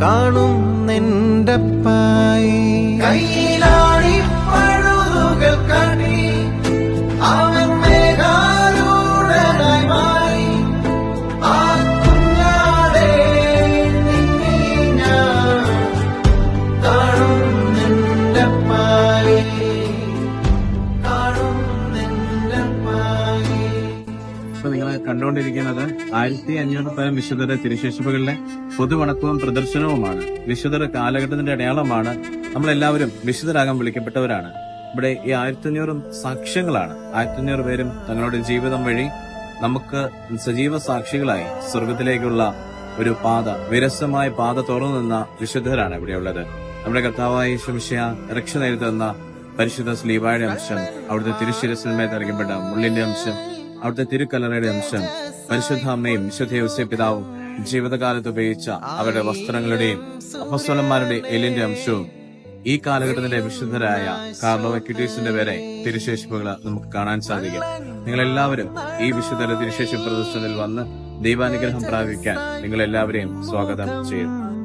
കാണുന്നെന്റെ പായി. കയ്യിലാടി ഇപ്പൊ നിങ്ങൾ കണ്ടുകൊണ്ടിരിക്കുന്നത് ആയിരത്തി അഞ്ഞൂറ് പരം വിശുദ്ധരുടെ തിരുശേഷിപ്പുകളിലെ പൊതുവണക്കവും പ്രദർശനവുമാണ്. വിശുദ്ധർ കാലഘട്ടത്തിന്റെ അടയാളമാണ് നമ്മളെല്ലാവരും വിശുദ്ധരാകാൻ വിളിക്കപ്പെട്ടവരാണ്. ഇവിടെ ഈ ആയിരത്തി അഞ്ഞൂറും സാക്ഷ്യങ്ങളാണ്. ആയിരത്തി അഞ്ഞൂറ് പേരും തങ്ങളുടെ ജീവിതം വഴി നമുക്ക് സജീവ സാക്ഷികളായി സ്വർഗത്തിലേക്കുള്ള ഒരു പാത വിരസമായ പാത തുറന്നു നിന്ന വിശുദ്ധരാണ് ഇവിടെയുള്ളത് നമ്മുടെ കർത്താവായ ശംശയ രക്ഷ നേരിടുന്ന പരിശുദ്ധ സ്ലീവായുടെ അംശം അവിടുത്തെ തിരുശിരസിന്മേൽ തിരക്കപ്പെട്ട മുള്ളിന്റെ അംശം അവിടുത്തെ തിരുക്കല്ലറയുടെ അംശം പരിശുദ്ധ അമ്മയും വിശുദ്ധ യോസ്യ പിതാവും ജീവിതകാലത്ത് ഉപയോഗിച്ച അവരുടെ വസ്ത്രങ്ങളുടെയും അപ്പസ്വലന്മാരുടെ എല്ലിന്റെ അംശവും ഈ കാലഘട്ടത്തിന്റെ വിശുദ്ധരായ കാർലോവക്യൂട്ടീസിന്റെ വരെ തിരുശേഷിപ്പുകൾ നമുക്ക് കാണാൻ സാധിക്കും. നിങ്ങൾ എല്ലാവരും ഈ വിശുദ്ധരുടെ തിരുശേഷി പ്രദർശനത്തിൽ വന്ന് ദൈവാനുഗ്രഹം പ്രാപിക്കാൻ നിങ്ങൾ എല്ലാവരെയും സ്വാഗതം ചെയ്യുന്നു.